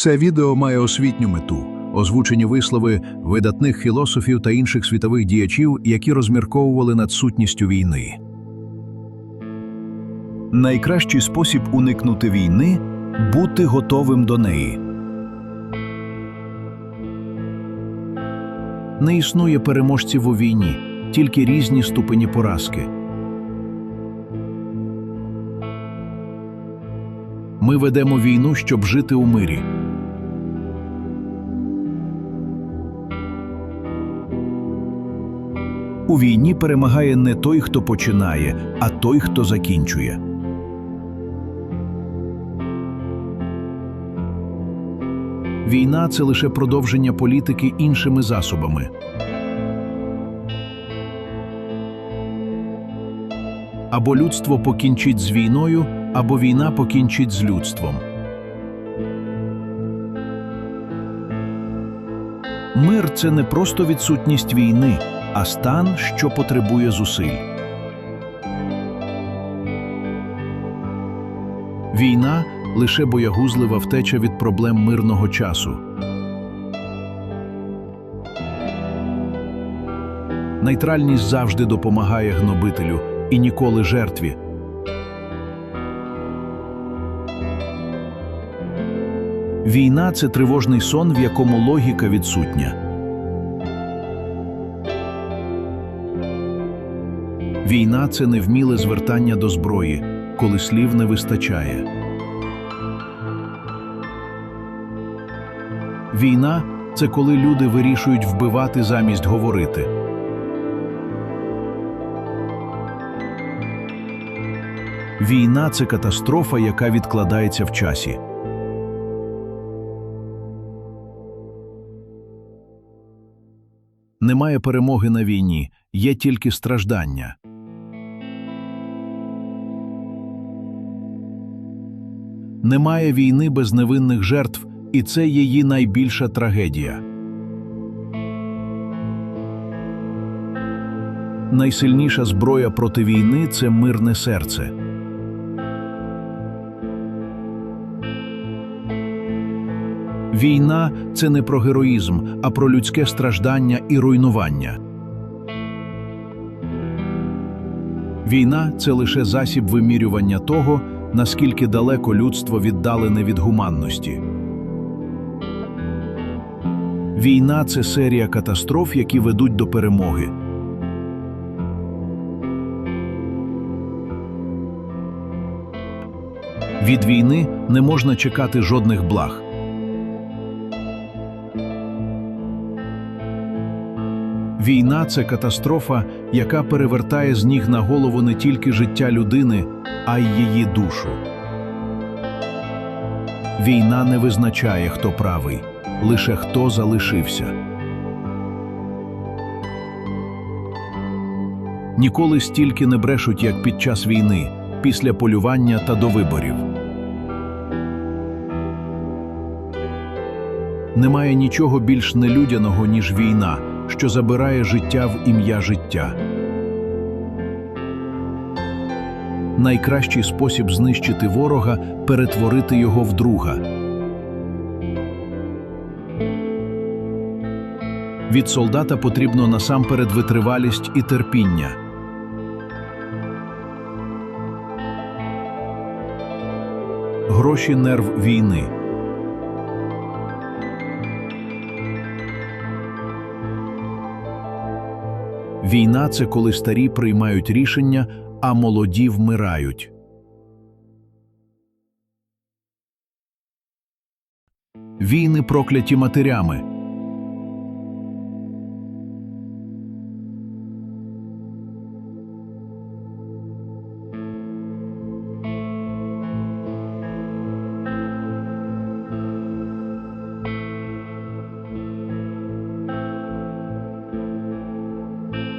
Це відео має освітню мету, озвучені вислови видатних філософів та інших світових діячів, які розмірковували над сутністю війни. Найкращий спосіб уникнути війни бути готовим до неї. Не існує переможців у війні, тільки різні ступені поразки. Ми ведемо війну, щоб жити у мирі. У війні перемагає не той, хто починає, а той, хто закінчує. Війна це лише продовження політики іншими засобами. Або людство покінчить з війною, або війна покінчить з людством. Мир це не просто відсутність війни, а стан, що потребує зусиль. Війна лише боягузлива втеча від проблем мирного часу. Нейтральність завжди допомагає гнобителю і ніколи жертві. Війна це тривожний сон, в якому логіка відсутня. Війна це невміле звертання до зброї, коли слів не вистачає. Війна це коли люди вирішують вбивати замість говорити. Війна це катастрофа, яка відкладається в часі. Немає перемоги на війні, є тільки страждання. Немає війни без невинних жертв, і це її найбільша трагедія. Найсильніша зброя проти війни це мирне серце. Війна це не про героїзм, а про людське страждання і руйнування. Війна це лише засіб вимірювання того, наскільки далеко людство віддалене від гуманності. Війна це серія катастроф, які ведуть до перемоги. Від війни не можна чекати жодних благ. Війна це катастрофа, яка перевертає з ніг на голову не тільки життя людини, а й її душу. Війна не визначає, хто правий, лише хто залишився. Ніколи стільки не брешуть, як під час війни, після полювання та до виборів. Немає нічого більш нелюдяного, ніж війна, що забирає життя в ім'я життя. Найкращий спосіб знищити ворога перетворити його в друга. Від солдата потрібно насамперед витривалість і терпіння. Гроші нерв війни. Війна це коли старі приймають рішення, а молоді вмирають. Війни прокляті матерями,